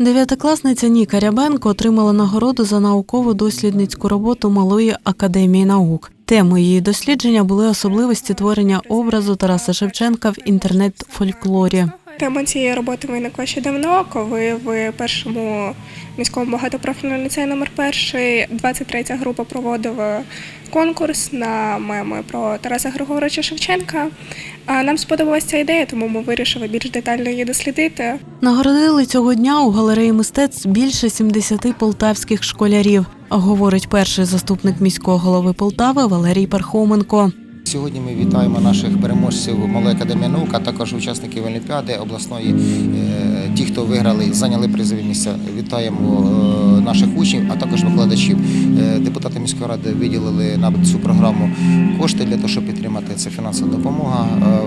Дев'ятикласниця Ніка Рябенко отримала нагороду за науково-дослідницьку роботу Малої академії наук. Темою її дослідження були особливості творення образу Тараса Шевченка в інтернет-фольклорі. Тема цієї роботи виникла ще давно, коли в першому міському багатопрофільному ліцеї номер перший 23-я група проводила конкурс на меми про Тараса Григоровича Шевченка. Нам сподобалася ця ідея, тому ми вирішили більш детально її дослідити. Нагородили цього дня у галереї мистецтв більше 70 полтавських школярів, говорить перший заступник міського голови Полтави Валерій Пархоменко. Сьогодні ми вітаємо наших переможців Малої академії наук, а також учасників Олімпіади обласної. Е, Ті, хто виграли, зайняли призові місця. Вітаємо е, наших учнів, а також викладачів. Е, Депутати міської ради виділили на цю програму кошти для того, щоб підтримати це фінансова допомога,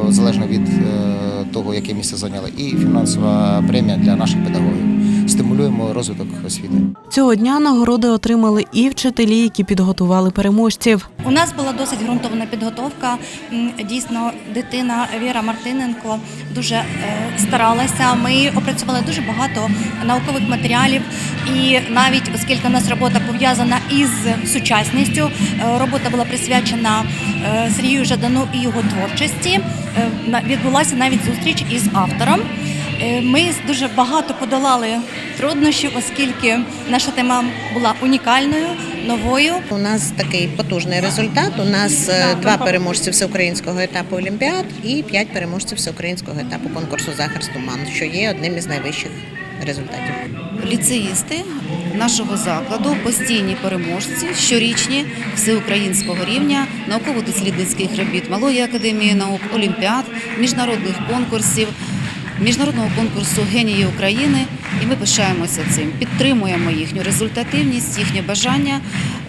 залежно від того, яке місце зайняли, і фінансова премія для наших педагогів. Стимулюємо розвиток освіти. Цього дня нагороди отримали і вчителі, які підготували переможців. У нас була досить ґрунтовна підготовка. Дійсно, дитина Віра Мартиненко дуже е, старалася. Ми опрацювали дуже багато наукових матеріалів, і навіть оскільки у нас робота пов'язана із сучасністю, е, робота була присвячена е, Сергію Жадану і його творчості. Відбулася навіть зустріч із автором. Ми дуже багато подолали труднощів, оскільки наша тема була унікальною, новою. У нас такий потужний результат. У нас е, два переможці всеукраїнського етапу Олімпіад і п'ять переможців всеукраїнського етапу конкурсу Захист Туман, що є одним із найвищих результатів. ліцеїсти нашого закладу, постійні переможці, щорічні всеукраїнського рівня, науково-дослідницьких робіт Малої академії наук, олімпіад, міжнародних конкурсів, міжнародного конкурсу Генії України. І ми пишаємося цим, підтримуємо їхню результативність, їхнє бажання,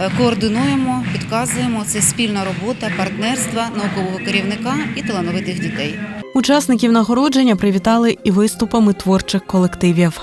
е, координуємо, підказуємо. Це спільна робота, партнерства наукового керівника і талановитих дітей. Учасників нагородження привітали і виступами творчих колективів.